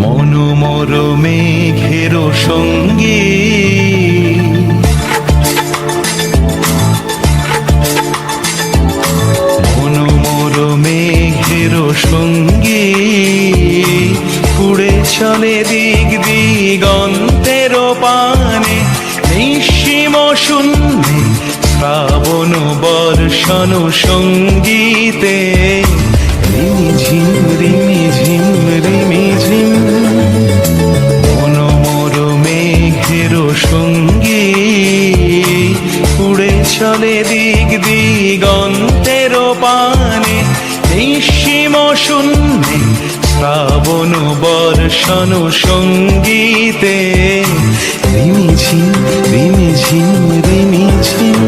মনোমর মেঘের সঙ্গী চলে দিক দিগন্তের পানে, নিঃসীম শূন্যে শ্রাবণ বর্ষণ সঙ্গীতে। রিমি ঝিম রিমি ঝিম রিমি ঝিম। মনোমর মেঘের সঙ্গী উড়ে চলে দিক দিগন্তের পানে, নিঃসীম শূন্যে শ্রাবণ বর্ষণ সঙ্গীতে। রিমি ঝিম রিমি ঝিম রিমি ঝিম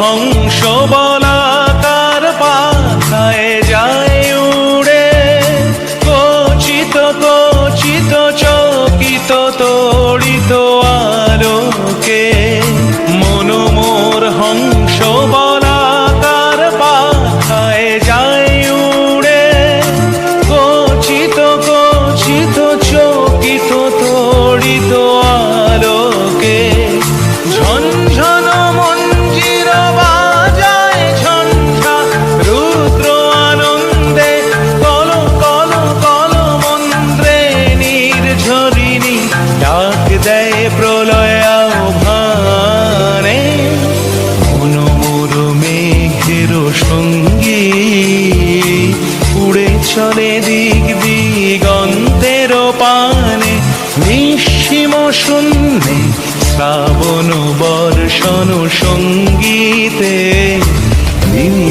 হংস বলাকার সঙ্গী। উড়ে চলে দিক দিগন্তের পানে নিঃসীম শূন্যে শ্রাবণ বর্ষণ সঙ্গীতে রিমি